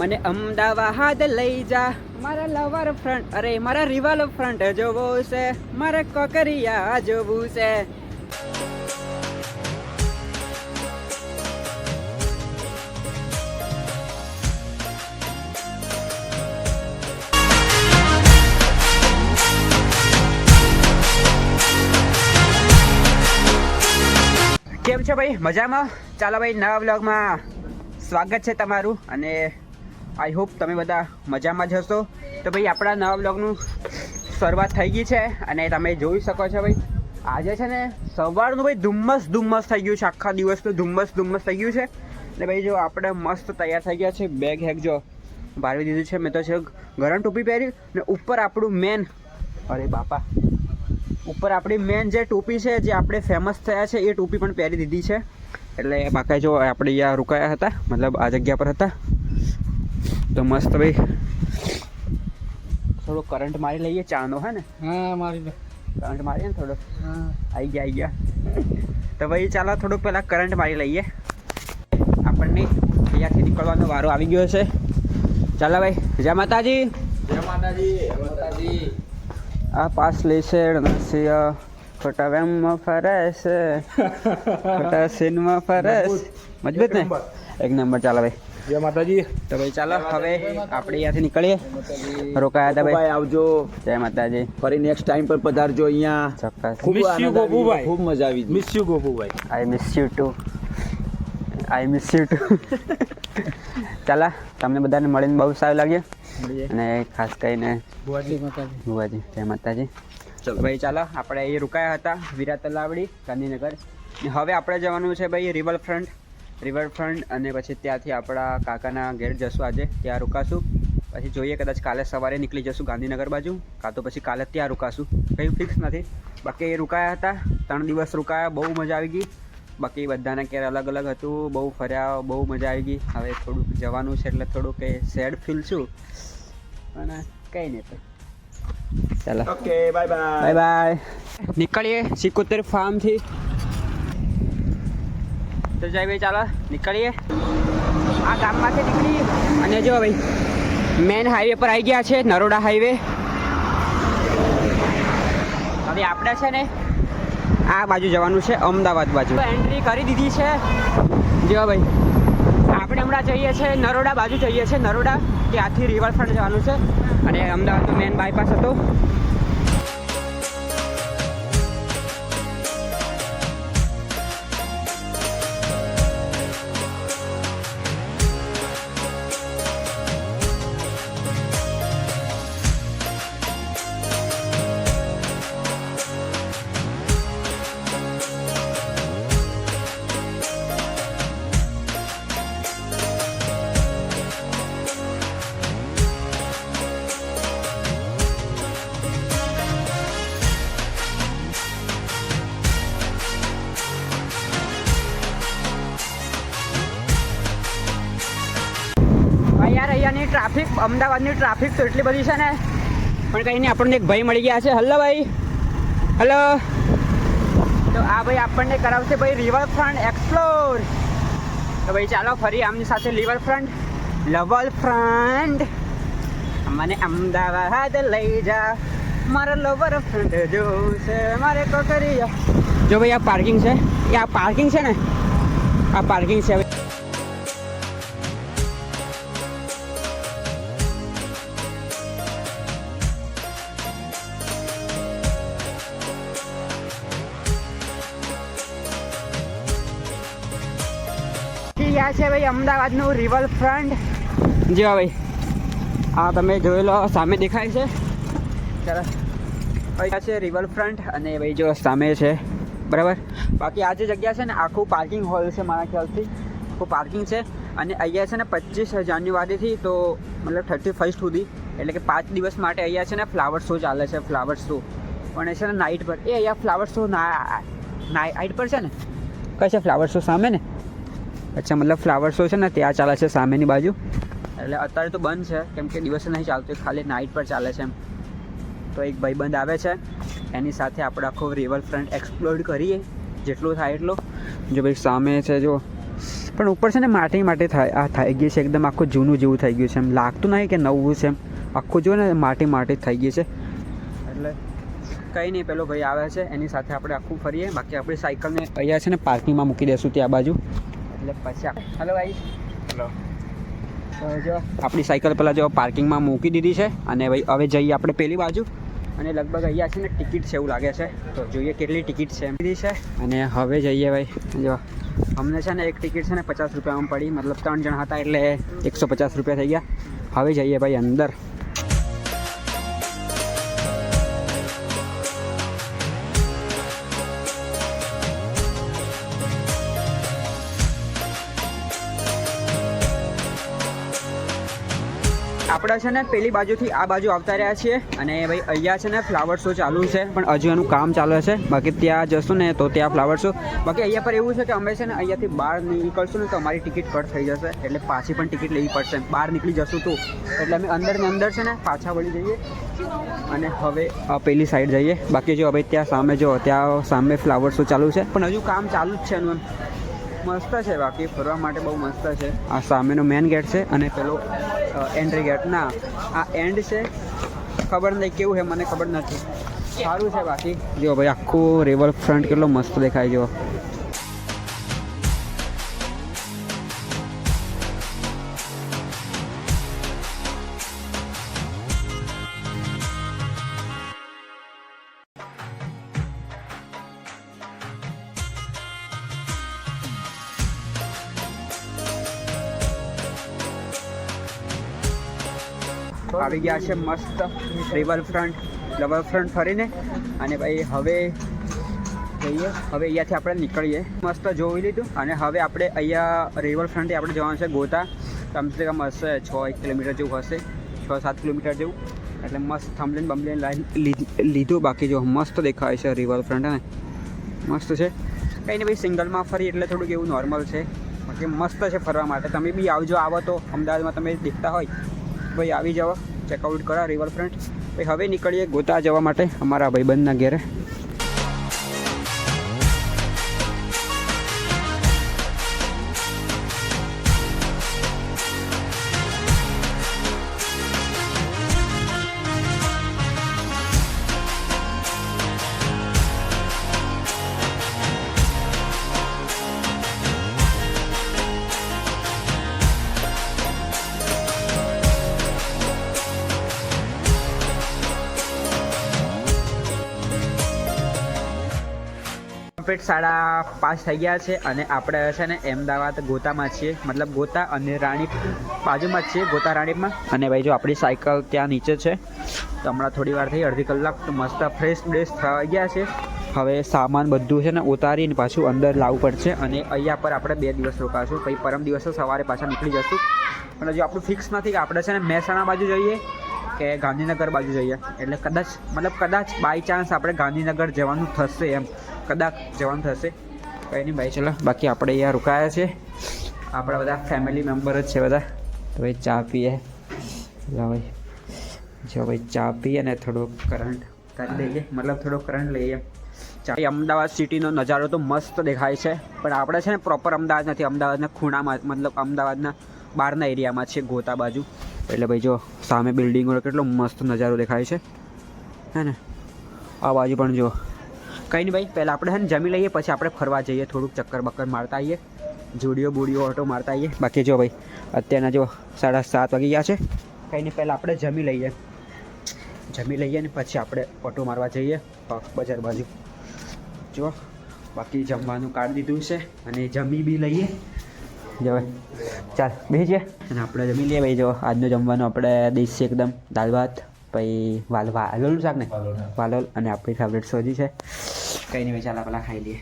મને અમદાવાદ લઈ જા. મારા લવર ફ્રન્ટ અરે મારા રિવલ ફ્રન્ટ જોવો છે. મારે કોકરિયા જોવું છે. કેમ છો ભાઈ? મજામાં? ચાલો ભાઈ, નવા બ્લોગમાં સ્વાગત છે તમારું. અને આઈ હોપ તમે બધા મજામાં જ હશો. તો ભાઈ, આપણા નવા બ્લોગનું શરૂઆત થઈ ગઈ છે અને તમે જોઈ શકો છો ભાઈ, આજે છે ને સવારનું ભાઈ ધુમ્મસ ધુમ્મસ થઈ ગયું છે. આખા દિવસનું ધુમ્મસ ધુમ્મસ થઈ ગયું છે. એટલે ભાઈ, જો આપણે મસ્ત તૈયાર થઈ ગયા છે બેગ હેક જો ભારવી દીધું છે. મેં તો છે ગરમ ટોપી પહેરી ને ઉપર આપણું મેન અરે બાપા, ઉપર આપણી મેન જે ટોપી છે, જે આપણે ફેમસ થયા છે, એ ટોપી પણ પહેરી દીધી છે. એટલે બાકી જો આપણે અહીંયા રોકાયા હતા, મતલબ આ જગ્યા પર હતા. તો મસ્ત ભાઈ. થોડો કરંટ મારી લઈએ ચાનો હે ને? હા મારી લે. કરંટ મારીએ ને થોડો? હા. આવી ગયા આવી ગયા. તો ભાઈ ચાલો થોડુંક પહેલાં કરંટ મારી લઈએ. આપણને અહીંયાથી નીકળવાનો વારો આવી ગયો છે. ચાલો ભાઈ જય માતાજી. જય માતાજી જય માતાજી. આ પાસ લેશે રણસિયા ખોટા વેમમાં ફરે છે ખોટા સીનમાં ફરસ. મજબૂત. ને? એક નંબર ચાલો ભાઈ. જય માતાજી. તો ભાઈ ચાલો હવે આપણે અહીંયાથી નીકળીએ. રોકાયા હતા ભાઈ. આવજો. જય માતાજી. ફરી નેક્સ્ટ ટાઈમ પર પધારજો અહીંયા. ચોક્કસ. ખૂબ ગોપુભાઈ. ખૂબ મજા આવી miss you Gopubhai. I miss you too I miss you too ચાલો તમને બધાને મળીને બહુ સારું લાગ્યું. અને ખાસ કરીને જય માતાજી. ભુવાજી જય માતાજી. ચલો. ભાઈ ચાલો આપણે અહીં રોકાયા હતા વિરાટ તલાવડી ગાંધીનગર. હવે આપણે જવાનું છે ભાઈ રિવર ફ્રન્ટ રિવર ફ્રન્ટ અને પછી ત્યાંથી આપણા કાકાના ઘેર જશું આજે ત્યાં રોકાશું. પછી જોઈએ કદાચ કાલે સવારે નીકળી જશું ગાંધીનગર બાજુ કાં તો પછી કાલે ત્યાં રોકાશું. કંઈ ફિક્સ નથી. બાકી એ રોકાયા હતા ત્રણ દિવસ રોકાયા બહુ મજા આવી ગઈ. બાકી બધાના કેર અલગ અલગ હતું બહુ ફર્યા બહુ મજા આવી ગઈ. હવે થોડુંક જવાનું છે એટલે થોડુંક સેડ ફીલ છું. અને કંઈ નહીં તો ચાલો. ઓકે બાય બાય બાય નીકળીએ સિકોતેર ફાર્મથી તો જય ભાઈ, ચાલો નીકળીએ. આ ગામમાંથી નીકળીએ. અને જો ભાઈ મેન હાઈવે પર આવી ગયા છે, નરોડા હાઈવે હવે આપણે છે ને, આ બાજુ જવાનું છે, અમદાવાદ બાજુ. એન્ટ્રી કરી દીધી છે. જો ભાઈ, આપણે હમણાં જઈએ છીએ નરોડા બાજુ જઈએ છીએ નરોડા, ત્યાંથી રિવરફ્રન્ટ જવાનું છે. અને અમદાવાદનો મેન બાયપાસ હતો. યાર ટ્રાફિક, અમદાવાદની ટ્રાફિક તો એટલી બધી છે ને. પણ કંઈ નહીં, આપણને એક ભાઈ મળી ગયા છે. હલો ભાઈ. હલો. તો આ ભાઈ આપણને કરાવશે ભાઈ રિવરફ્રન્ટ એક્સપ્લોર તો ભાઈ ચાલો ફરી આમની સાથે રિવરફ્રન્ટ લવલ ફ્રન્ટ મને અમદાવાદ લઈ જા. મારા લવર ફ્રન્ટ જોશે, મારે કોકરિયા જો ભાઈ આ પાર્કિંગ છે. એ આ પાર્કિંગ છે ને? આ પાર્કિંગ છે આ છે ભાઈ અમદાવાદનું રિવર ફ્રન્ટ જો ભાઈ, આ તમે જોઈ લો, સામે દેખાય છે. ચાલો ભાઈ આ છે રિવર ફ્રન્ટ અને ભાઈ જો સામે છે. બરાબર? બાકી આ જે જગ્યા છે ને, આખું પાર્કિંગ હોલ છે મારા ખ્યાલથી. આખું પાર્કિંગ છે. અને અહીંયા છે ને પચીસ જાન્યુઆરીથી તો મતલબ થર્ટી ફર્સ્ટ સુધી. એટલે કે પાંચ દિવસ માટે અહીંયા છે ને ફ્લાવર શો ચાલે છે ફ્લાવર શો પણ એ છે ને નાઇટ પર. એ અહીંયા ફ્લાવર શો ના નાઇટ પર છે ને? કઈ છે ફ્લાવર શો સામે ને? અચ્છા મતલબ ફ્લાવર શો છે ને ત્યાં ચાલે છે સામેની બાજુ? એટલે અત્યારે તો બંધ છે કેમ કે દિવસે નહીં ચાલતું ખાલી નાઇટ પર ચાલે છે એમ. તો એક ભાઈબંધ આવે છે એની સાથે આપણે આખો રિવર ફ્રન્ટ એક્સપ્લોર કરીએ જેટલું થાય એટલું. જો ભાઈ સામે છે જો. પણ ઉપર છે ને માટી માટી થાય આ થઈ ગયું છે એકદમ આખું જૂનું જેવું થઈ ગયું છે એમ. લાગતું નહીં કે નવું છે એમ. આખું જો ને માટી માટી થઈ ગયું છે. એટલે કંઈ નહીં પેલો ભાઈ આવે છે એની સાથે આપણે આખું ફરીએ. બાકી આપણી સાયકલને અહીંયા છે ને પાર્કિંગમાં મૂકી દઈશું ત્યાં બાજુ. એટલે પછી હલો ભાઈ હલો તો જો આપણી સાયકલ પહેલાં જો પાર્કિંગમાં મૂકી દીધી છે અને ભાઈ હવે જઈએ આપણે પેલી બાજુ. અને લગભગ અહીંયા છે ને ટિકિટ છે એવું લાગે છે. તો જોઈએ કેટલી ટિકિટ છે એમ. દીધી છે અને હવે જઈએ ભાઈ. જો અમને છે ને એક ટિકિટ છે ને પચાસ રૂપિયામાં પડી. મતલબ ત્રણ જણ હતા એટલે એકસો પચાસ રૂપિયા થઈ ગયા. હવે જઈએ ભાઈ અંદર. આપણે છે ને પેલી બાજુથી આ બાજુ આવતા રહ્યા છીએ અને ભાઈ અહીંયા છે ને ફ્લાવર શો ચાલુ છે, પણ હજુ એનું કામ ચાલે છે. બાકી ત્યાં જશું ને તો ત્યાં ફ્લાવર શો બાકી અહીંયા પર એવું છે કે અમે છે ને અહીંયાથી બહાર નીકળશું ને તો અમારી ટિકિટ કટ થઈ જશે, એટલે પાછી પણ ટિકિટ લેવી પડશે. બહાર નીકળી જશું તો. એટલે અમે અંદર ને અંદર છે ને પાછા વળી જઈએ અને હવે પેલી સાઈડ જઈએ. બાકી જો હવે ત્યાં સામે જો, ત્યાં સામે ફ્લાવર શો ચાલુ છે. પણ હજુ કામ ચાલુ જ છે એનું એમ. મસ્ત છે, બાકી ફરવા માટે બહુ મસ્ત છે. આ સામેનો મેન ગેટ છે અને પેલો એન્ટ્રી ગેટ ના, આ એન્ડ છે. ખબર નહીં કેવું છે, મને ખબર નથી. સારું છે, બાકી. જો ભાઈ, આખું રિવર ફ્રન્ટ કેટલો મસ્ત દેખાય, જો. આવી ગયા છે મસ્ત રિવર ફ્રન્ટ રિવર ફ્રન્ટ ફરીને. અને ભાઈ હવે જઈએ. હવે અહીંયાથી આપણે નીકળીએ. મસ્ત જોઈ લીધું. અને હવે આપણે અહીંયા રિવર ફ્રન્ટથી આપણે જવાનું છે ગોતા. કમસે કમ હશે છ એક કિલોમીટર જેવું હશે. છ સાત કિલોમીટર જેવું. એટલે મસ્ત થમલેન બમલેન લાઈન લીધું બાકી જો મસ્ત દેખાય છે રિવર ફ્રન્ટ ને? મસ્ત છે. કંઈ નહીં ભાઈ, સિંગલમાં ફરી એટલે થોડુંક એવું નોર્મલ છે. બાકી મસ્ત છે ફરવા માટે. તમે બી આવજો, આવો તો. અમદાવાદમાં તમે દેખતા હોય. ભાઈ આવી જાઓ ચેકઆઉટ કરા રિવરફ્રન્ટ ભાઈ હવે નીકળીએ ગોતા જવા માટે અમારા ભાઈબંધના ઘેરે. કમ્પ્લીટ સાડા પાંચ થઈ ગયા છે અને આપણે છે ને અમદાવાદ ગોતામાં છીએ. મતલબ ગોતા અને રાણી બાજુમાં જ છીએ, ગોતા રાણીમાં અને ભાઈ જો આપણી સાયકલ ત્યાં નીચે છે. તો હમણાં થોડી વાર થઈ, અડધી કલાક તો મસ્ત ફ્રેશ બ્રેશ થઈ ગયા છે. હવે સામાન બધું છે ને ઉતારીને પાછું અંદર લાવવું પડશે અને અહીંયા પર આપણે બે દિવસ રોકાશું. પછી પરમ દિવસે સવારે પાછા નીકળી જશું. પણ હજુ આપણું ફિક્સ નથી કે આપણે છે ને મહેસાણા બાજુ જઈએ કે ગાંધીનગર બાજુ જઈએ. એટલે કદાચ, મતલબ કદાચ બાય ચાન્સ આપણે ગાંધીનગર જવાનું થશે એમ. કદાચ જવાનું થશે. કંઈ નહીં ભાઈ, ચલો, બાકી આપણે અહીંયા રોકાયા છે. આપણા બધા ફેમિલી મેમ્બર જ છે બધા. તો ભાઈ ચા પીએ. ભાઈ. જો ભાઈ ચા પીએ ને થોડો કરંટ કરી લઈએ મતલબ થોડો કરંટ લઈએ. ચા અમદાવાદ સિટીનો નજારો તો મસ્ત દેખાય છે. પણ આપણે છે ને પ્રોપર અમદાવાદ નથી. અમદાવાદના ખૂણામાં મતલબ અમદાવાદના બહારના એરિયામાં છે ગોતા બાજુ. એટલે ભાઈ જો, સામે બિલ્ડિંગો કેટલો મસ્ત નજારો દેખાય છે. હે ને? આ બાજુ પણ જો. કંઈ નહીં ભાઈ, પહેલાં આપણે છે ને જમી લઈએ, પછી આપણે ફરવા જઈએ, થોડુંક ચક્કર બક્કર મારતા આવીએ જોડીઓ બોડીઓ ઓટો મારતા આવીએ. બાકી જો ભાઈ, અત્યારના જો સાડા સાત વાગી ગયા છે, કંઈ નહીં પહેલાં આપણે જમી લઈએ. જમી લઈએ ને પછી આપણે ઓટો મારવા જઈએ બજાર બાજુ. જો, બાકી જમવાનું કાઢી દીધું છે અને જમી બી લઈએ. જવાય ચાલ બેસીએ અને આપણે જમી લઈએ ભાઈ, જો, આજનું જમવાનું આપણે દેશી એકદમ દાળ ભાત પછી વાલ વાલોલનું શાક ને? વાલોલ અને આપણી ફેવરેટ સોજી છે. કંઈ નહીં ચાલ પેલા ખાઈ લઈએ.